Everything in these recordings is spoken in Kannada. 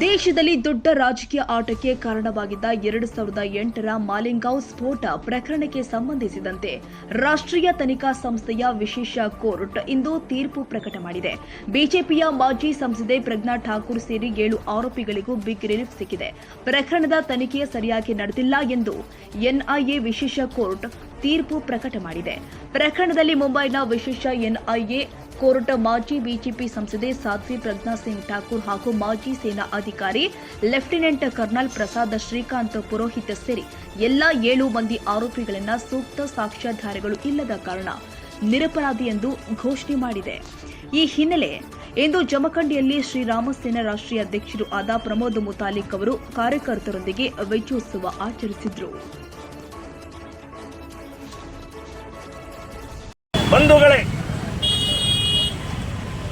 ದೇಶದಲ್ಲಿ ದೊಡ್ಡ ರಾಜಕೀಯ ಆಟಕ್ಕೆ ಕಾರಣವಾಗಿದ್ದ ಎರಡು ಸಾವಿರದ ಎಂಟರ ಮಾಲಿಂಗಾವ್ ಸ್ಫೋಟ ಪ್ರಕರಣಕ್ಕೆ ಸಂಬಂಧಿಸಿದಂತೆ ರಾಷ್ಟ್ರೀಯ ತನಿಖಾ ಸಂಸ್ಥೆಯ ವಿಶೇಷ ಕೋರ್ಟ್ ಇಂದು ತೀರ್ಪು ಪ್ರಕಟ ಮಾಡಿದೆ. ಬಿಜೆಪಿಯ ಮಾಜಿ ಸಂಸದೆ ಪ್ರಜ್ಞಾ ಠಾಕೂರ್ ಸೇರಿ ಏಳು ಆರೋಪಿಗಳಿಗೂ ಬಿಗ್ ರಿಲೀಫ್ ಸಿಕ್ಕಿದೆ. ಪ್ರಕರಣದ ತನಿಖೆ ಸರಿಯಾಗಿ ನಡೆದಿಲ್ಲ ಎಂದು ಎನ್ಐಎ ವಿಶೇಷ ಕೋರ್ಟ್ ತೀರ್ಪು ಪ್ರಕಟ ಮಾಡಿದೆ. ಪ್ರಕರಣದಲ್ಲಿ ಮುಂಬೈನ ವಿಶೇಷ ಎನ್ಐಎ ಕೋರ್ಟ್ ಮಾಜಿ ಬಿಜೆಪಿ ಸಂಸದೆ ಸಾಧ್ವಿ ಪ್ರಜ್ಞಾ ಸಿಂಗ್ ಠಾಕೂರ್ ಹಾಗೂ ಮಾಜಿ ಸೇನಾ ಅಧಿಕಾರಿ ಲೆಫ್ಟಿನೆಂಟ್ ಕರ್ನಲ್ ಪ್ರಸಾದ್ ಶ್ರೀಕಾಂತ್ ಪುರೋಹಿತ್ ಸೇರಿ ಎಲ್ಲಾ ಏಳು ಮಂದಿ ಆರೋಪಿಗಳನ್ನ ಸೂಕ್ತ ಸಾಕ್ಷ್ಯಾಧಾರಗಳು ಇಲ್ಲದ ಕಾರಣ ನಿರಪರಾಧಿ ಎಂದು ಘೋಷಣೆ ಮಾಡಿದೆ. ಈ ಹಿನ್ನೆಲೆ ಇಂದು ಜಮಖಂಡಿಯಲ್ಲಿ ಶ್ರೀರಾಮಸೇನ ರಾಷ್ಟ್ರೀಯ ಅಧ್ಯಕ್ಷರು ಆದ ಪ್ರಮೋದ್ ಮುತಾಲಿಕ್ ಅವರು ಕಾರ್ಯಕರ್ತರೊಂದಿಗೆ ವಿಜಯೋತ್ಸವ ಆಚರಿಸಿದ್ರು. ಬಂಧುಗಳೇ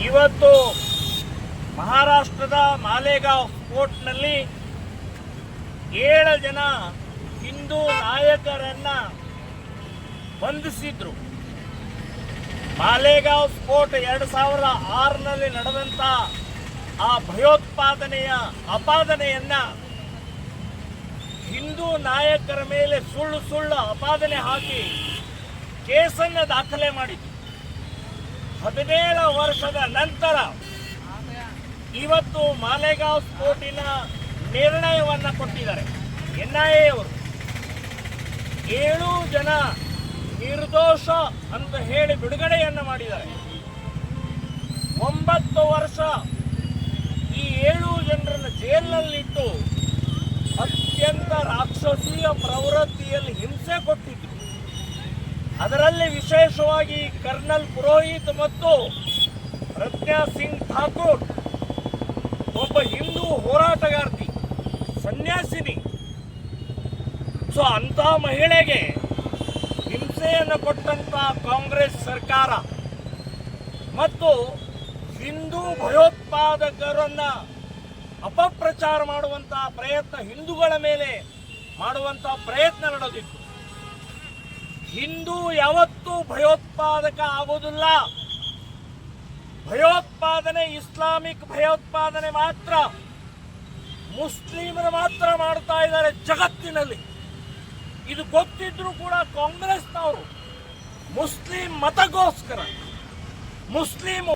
ಇವತ್ತು ಮಹಾರಾಷ್ಟ್ರದ ಮಾಲೇಗಾಂವ್ ಕೋರ್ಟ್ನಲ್ಲಿ ಏಳು ಜನ ಹಿಂದೂ ನಾಯಕರನ್ನ ಬಂಧಿಸಿದ್ರು. ಮಾಲೇಗಾಂವ್ ಕೋರ್ಟ್ ಎರಡು ಸಾವಿರದ ಆರರಲ್ಲಿ ನಡೆದಂತ ಆ ಭಯೋತ್ಪಾದನೆಯ ಅಪಾದನೆಯನ್ನ ಹಿಂದೂ ನಾಯಕರ ಮೇಲೆ ಸುಳ್ಳು ಸುಳ್ಳು ಅಪಾದನೆ ಹಾಕಿ ಕೇಸನ್ನು ದಾಖಲೆ ಮಾಡಿತು ಹದಿನೇಳು ವರ್ಷದ ನಂತರ ಇವತ್ತು ಮಾಲೆಗಾಂವ್ ಸ್ಫೋಟಿನ ನಿರ್ಣಯವನ್ನು ಕೊಟ್ಟಿದ್ದಾರೆ. ಎನ್ ಎನ್ಐಎ ಅವರು. ಏಳು ಜನ ನಿರ್ದೋಷ ಅಂತ ಹೇಳಿ ಬಿಡುಗಡೆಯನ್ನ ಮಾಡಿದ್ದಾರೆ. ಒಂಬತ್ತು ವರ್ಷ ಈ ಏಳು ಜನರನ್ನು ಜೈಲಿನಲ್ಲಿಟ್ಟು ಅತ್ಯಂತ ರಾಕ್ಷಸೀಯ ಪ್ರವೃತ್ತಿಯಲ್ಲಿ ಹಿಂಸೆ ಕೊಟ್ಟಿದ್ರು. ಅದರಲ್ಲಿ ವಿಶೇಷವಾಗಿ ಕರ್ನಲ್ ಪುರೋಹಿತ್ ಮತ್ತು ಪ್ರಜ್ಞಾ ಸಿಂಗ್ ಠಾಕೂರ್, ಒಬ್ಬ ಹಿಂದೂ ಹೋರಾಟಗಾರ್ತಿ, ಸನ್ಯಾಸಿನಿ. ಸೊ ಅಂತ ಮಹಿಳೆಗೆ ಹಿಂಸೆಯನ್ನು ಕೊಟ್ಟಂತ ಕಾಂಗ್ರೆಸ್ ಸರ್ಕಾರ ಮತ್ತು ಹಿಂದೂ ಭಯೋತ್ಪಾದಕರನ್ನ ಅಪಪ್ರಚಾರ ಮಾಡುವಂಥ ಪ್ರಯತ್ನ ಹಿಂದೂಗಳ ಮೇಲೆ ಮಾಡುವಂಥ ಪ್ರಯತ್ನ ನಡೆದಿತ್ತು. ಹಿಂದೂ ಯಾವತ್ತೂ ಭಯೋತ್ಪಾದಕ ಆಗೋದಿಲ್ಲ. ಭಯೋತ್ಪಾದನೆ ಇಸ್ಲಾಮಿಕ್ ಭಯೋತ್ಪಾದನೆ ಮಾತ್ರ. ಮುಸ್ಲಿಮರು ಮಾತ್ರ ಮಾಡ್ತಾ ಇದ್ದಾರೆ ಜಗತ್ತಿನಲ್ಲಿ. ಇದು ಗೊತ್ತಿದ್ರೂ ಕೂಡ ಕಾಂಗ್ರೆಸ್ನವರು ಮುಸ್ಲಿಂ ಮತಗೋಸ್ಕರ ಮುಸ್ಲಿಂ